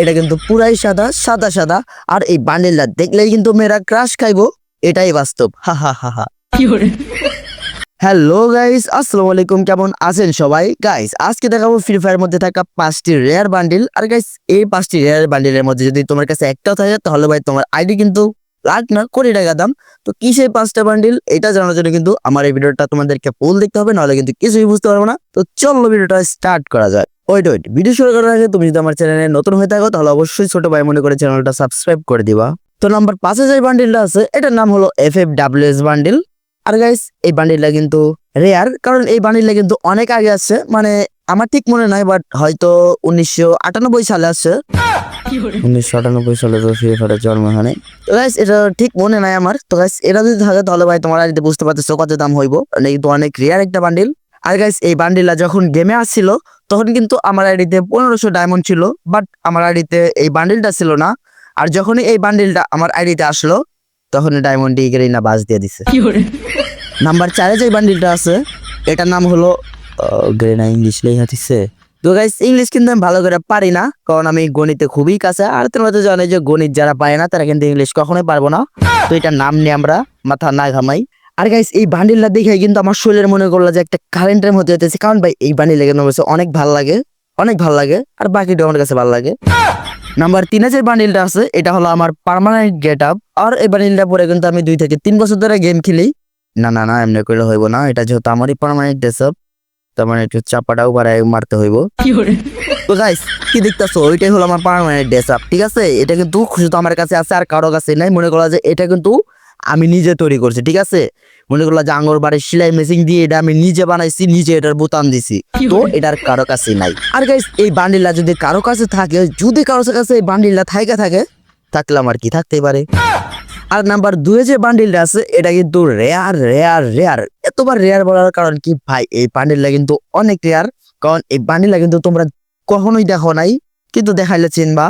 এটা কিন্তু পুরাই সাদা সাদা সাদা। আর এই বান্ডিলটা দেখলেই কিন্তু মেয়েরা ক্রাশ খাইবো এটাই বাস্তব। হা হা হা হা। হ্যালো গাইস আসসালামু আলাইকুম কেমন আছেন সবাই? গাইস আজকে দেখাবো ফ্রি ফায়ার মধ্যে থাকা পাঁচটি রেয়ার বান্ডিল আর গাইস এই পাঁচটি রেয়ার বান্ডিলের মধ্যে যদি তোমার কাছে একটাও থাকে তাহলে ভাই তোমার আইডি কিন্তু লাখ না কোটি টাকা দাম। তো কি সেই পাঁচটা বান্ডিল এটা জানার জন্য কিন্তু আমার এই ভিডিওটা তোমাদেরকে ফুল দেখতে হবে নাহলে কিন্তু কিছুই বুঝতে পারব না। তো চলো ভিডিওটা স্টার্ট করা যায় ওয়েট ওয়েট ভিডিও শুরু করার আগে তুমি যদি আমার চ্যানেলে নতুন হয়ে থাকো, তাহলে অবশ্যই ছোট ভাই মনে করে চ্যানেলটা সাবস্ক্রাইব করে দিবা। তো নাম্বার পাঁচে যে বান্ডিলটা আছে, এটার নাম হলো F F W S bundle আর গাইস এই বান্ডিলটা কিন্তু রেয়ার কারণ এই বান্ডিলটা কিন্তু অনেক আগে আসছে মানে আমার ঠিক মনে নাই বাট হয়তো উনিশশো আটানব্বই সালে আসছে উনিশশো আটানব্বই সালে তো ফ্রি ফায়ারের জন্ম হয় তো গাইস এটা ঠিক মনে নাই আমার। তো গাইস এটা যদি থাকে, তাহলে ভাই তোমার আইডিতে বুঝতে পারতেছো কত দাম হইব। কিন্তু অনেক রেয়ার একটা বান্ডিল আর গাইস এই বান্ডিলটা যখন গেমে আসছিল তখন কিন্তু আমার আইডিতে পনেরোশো ডায়মন্ড ছিল বাট আমার আইডিতে এই বান্ডিলটা ছিল না। আর যখনই এই বান্ডিলটা আমার আইডিতে আসলো তখন ডায়মন্ড ডিগ্রি না বাজ দিয়ে দিছে। নাম্বার চারে যে বান্ডিলটা আছে এটার নাম হলো গ্রেনা ইংলিশ লেখা দিচ্ছে তো গাইস ইংলিশ কিন্তু আমি ভালো করে পারি না কারণ আমি গণিতে খুবই কাছে। আর তোমরা তো জানো যে গণিত যারা পায় না তারা কিন্তু ইংলিশ কখনোই পারব না। তো এটার নাম নিয়ে আমরা মাথা না ঘামাই। আর গাইস এই বান্ডিলটা দেখে কিন্তু আমার শরীরের মনে করল যে একটা কারেন্টের মধ্যে হতেছে কারণ ভাই এই বান্ডিল কেন বলছে অনেক ভালো লাগে অনেক ভালো লাগে আর বাকিটা আমার কাছে ভালো লাগে। নাম্বার তিনে যে বান্ডিলটা আছে এটা হলো আমার পার্মানেন্ট গেট আপ আর এই বান্ডিলটা পরে কিন্তু আমি দুই থেকে তিন বছর ধরে গেম খেলি। না না না এমনি করলে হইব না এটা যেহেতু আমারই পার্মানেন্ট ড্রেস আপ তার মানে একটু চাপাটাও বাড়ায় মারতে হইব। তো গাইস কি দেখতেছো? ওইটাই হলো আমার পার্মানেন্ট ড্রেস আপ ঠিক আছে? এটা কিন্তু শুধু আমার কাছে আছে আর কারও কাছে নাই। মনে করলা যে এটা কিন্তু আমি নিজে তৈরি করছি ঠিক আছে? মনে করলা যে আঙ্গর বাড়ির সেলাই মেশিন দিয়ে এটা আমি নিজে বানাইছি নিজে এটার বোতাম দিছি। তো এটার কারও কাছে নাই। আর গাইস এই বান্ডিলটা যদি কারও কাছে থাকে যদি কারও কাছে এই বান্ডিলটা থাইকা থাকে থাকলে আমার কি থাকতে পারে? আর নাম্বার দুয়ে যে বান্ডিলটা আছে এটা কিন্তু রেয়ার রেয়ার রেয়ার এতবার রেয়ার বলার কারণ কি ভাই? এই বান্ডিলটা কিন্তু অনেক রেয়ার কারণ এই বান্ডিলটা কিন্তু তোমরা কখনোই দেখো নাই কিন্তু দেখাইলে চিনবা।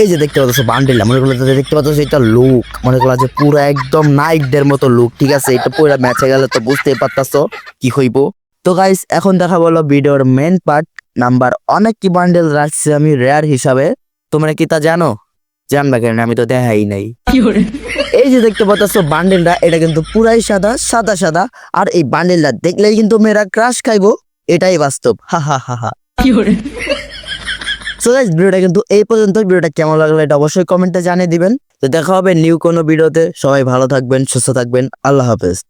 এই যে দেখতে পাচ্ছ বান্ডিলটা মনে করল দেখতে পাচ্ছ এটা লুক মনে করল যে পুরো একদম নাইকদের মতো লুক ঠিক আছে? এটা পুরো ম্যাচে গেলে তো বুঝতেই পারতাছ কি হইব। তো গাইস এখন দেখা বলো ভিডিওর মেন পার্ট নাম্বার অনেক কি বান্ডেল রাখছি আমি রেয়ার হিসাবে। তোমরা কি তা জানো? জানবা কেন? আমি তো দেখাই নাই। এই যে দেখতে পাচ্ছ বান্ডেলটা এটা কিন্তু পুরাই সাদা সাদা সাদা আর এই বান্ডেলটা দেখলেই কিন্তু মেয়েরা ক্রাশ খাইবো এটাই বাস্তব। হা হা হা হা। সো গাইস ভিডিওটা কিন্তু এই পর্যন্ত। ভিডিওটা কেমন লাগল এটা অবশ্যই কমেন্টে জানিয়ে দিবেন। তো দেখা হবে নিউ কোনো ভিডিওতে। সবাই ভালো থাকবেন, সুস্থ থাকবেন। আল্লাহ হাফেজ।